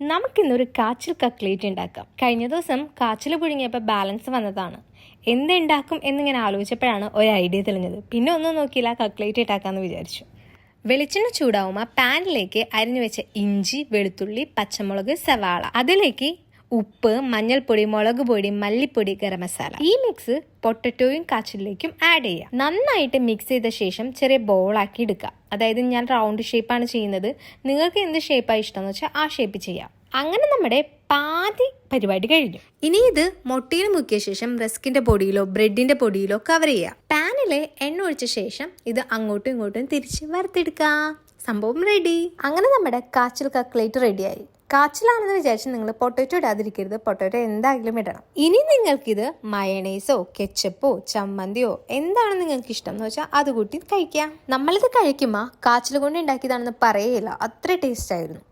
നമുക്കിന്നൊരു കാച്ചിൽ കക്ലേറ്റ് ഉണ്ടാക്കാം. കഴിഞ്ഞ ദിവസം കാച്ചിൽ പുഴുങ്ങിയപ്പോൾ ബാലൻസ് വന്നതാണ്. എന്തുണ്ടാക്കും എന്നിങ്ങനെ ആലോചിച്ചപ്പോഴാണ് ഒരു ഐഡിയ തെളിഞ്ഞത്. പിന്നെ ഒന്നും നോക്കിയില്ല കക്ലേറ്റ് ഉണ്ടാക്കാമെന്ന് വിചാരിച്ചു. വെളിച്ചെണ്ണ ചൂടാവുമ്പോൾ പാനിലേക്ക് അരിഞ്ഞു വെച്ച ഇഞ്ചി വെളുത്തുള്ളി പച്ചമുളക് സവാള അതിലേക്ക് ഉപ്പ് മഞ്ഞൾപ്പൊടി മുളക് പൊടി മല്ലിപ്പൊടി ഗരം മസാല. ഈ മിക്സ് പൊട്ടറ്റോയും കാച്ചിലേക്കും ആഡ് ചെയ്യാം നന്നായിട്ട് മിക്സ് ചെയ്ത ശേഷം ചെറിയ ബോളാക്കി എടുക്കുക. അതായത് ഞാൻ റൗണ്ട് ഷേപ്പാണ് ചെയ്യുന്നത്. നിങ്ങൾക്ക് എന്ത് ഷേപ്പാണ് ഇഷ്ടം എന്ന് വെച്ചാൽ ആ ഷേപ്പ് ചെയ്യാം. അങ്ങനെ നമ്മുടെ പാതി പരിപാടി കഴിഞ്ഞു. ഇനി ഇത് മുട്ടയിൽ മുക്കിയ ശേഷം റസ്കിന്റെ പൊടിയിലോ ബ്രെഡിന്റെ പൊടിയിലോ കവർ ചെയ്യുക. പാനിലെ എണ്ണ ഒഴിച്ച ശേഷം ഇത് അങ്ങോട്ടും ഇങ്ങോട്ടും തിരിച്ച് വറുത്തെടുക്കാം സംഭവം റെഡി അങ്ങനെ നമ്മുടെ കാച്ചിൽ കക്ലേറ്റ് റെഡിയായി കാച്ചിലാണെന്ന് വിചാരിച്ച് നിങ്ങൾ പൊട്ടറ്റോ ഇടാതിരിക്കരുത്. പൊട്ടറ്റോ എന്തായാലും ഇടണം. ഇനി നിങ്ങൾക്കിത് മയണൈസോ കെച്ചപ്പോ ചമ്മന്തിയോ എന്താണ് നിങ്ങൾക്ക് ഇഷ്ടം എന്ന് വെച്ചാൽ അത് കൂട്ടി കഴിക്കാം. നമ്മളിത് കഴിക്കുമ്പോൾ കാച്ചിൽ കൊണ്ട് ഉണ്ടാക്കിയതാണെന്ന് പറയുകയില്ല അത്ര ടേസ്റ്റ് ആയിരുന്നു.